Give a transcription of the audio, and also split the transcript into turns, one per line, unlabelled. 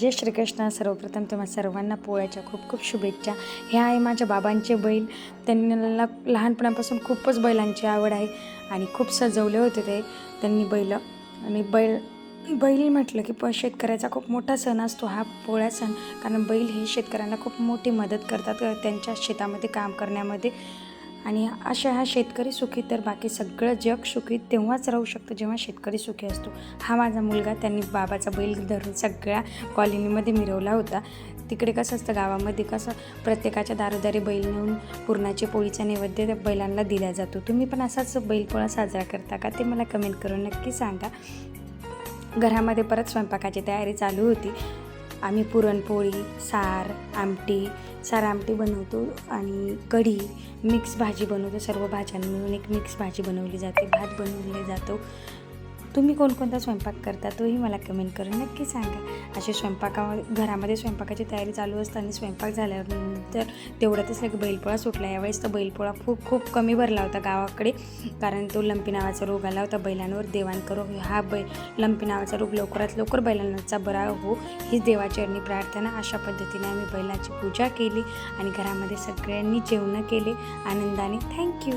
जय श्रीकृष्ण. सर्वप्रथम तुम्हा सर्वांना पोळ्याच्या खूप खूप शुभेच्छा. हे आहे माझ्या बाबांचे बैल. त्यांना लहानपणापासून खूपच बैलांची आवड आहे आणि खूप सजवले होते ते. त्यांनी बैल आणि बैल बैल म्हटलं की प शेतकऱ्याचा खूप मोठा सण असतो हा पोळ्या सण. कारण बैल हे शेतकऱ्यांना खूप मोठी मदत करतात. त्यांच्या शेतामध्ये काम करण्यामध्ये आणि अशा हा शेतकरी सुखी तर बाकी सगळं जग सुखी तेव्हाच राहू शकतं जेव्हा शेतकरी सुखी असतो. हा माझा मुलगा त्यांनी बाबाचा बैल धरून सगळ्या कॉलनीमध्ये मिरवला होता. तिकडे कसं असतं गावामध्ये कसं प्रत्येकाच्या दारोदारी बैल नेऊन पुरणाचे पोळीचा नैवेद्य त्या बैलांना दिला जातो. तुम्ही पण असाच बैलपोळा साजरा करता का? ते मला कमेंट करून नक्की सांगा. घरामध्ये परत स्वयंपाकाची तयारी चालू होती. आम्ही पुरणपोळी सार आमटी सार आमटी बनवतो आणि कढी मिक्स भाजी बनवतो. सर्व भाज्या मिळून एक मिक्स भाजी बनवली जाते. भात बनवले जातो. तुम्ही कोणकोणता स्वयंपाक करता तोही मला कमेंट करून नक्की सांगा. असे स्वयंपाकामध्ये घरामध्ये स्वयंपाकाची तयारी चालू असताना स्वयंपाक झाल्यानंतर तेवढ्यातच लगे बैलपोळा सुटला. यावेळेस तर बैलपोळा खूप खूप कमी भरला होता गावाकडे. कारण तो लंपी नावाचा रोग आला होता बैलांवर देवांकरो हा बै लंपी नावाचा रोग लवकरात लवकर बैलांचा बरा हो. हीच देवाचरणी प्रार्थना. अशा पद्धतीने आम्ही बैलाची पूजा केली आणि घरामध्ये सगळ्यांनी जेवणं केले आनंदाने. थँक्यू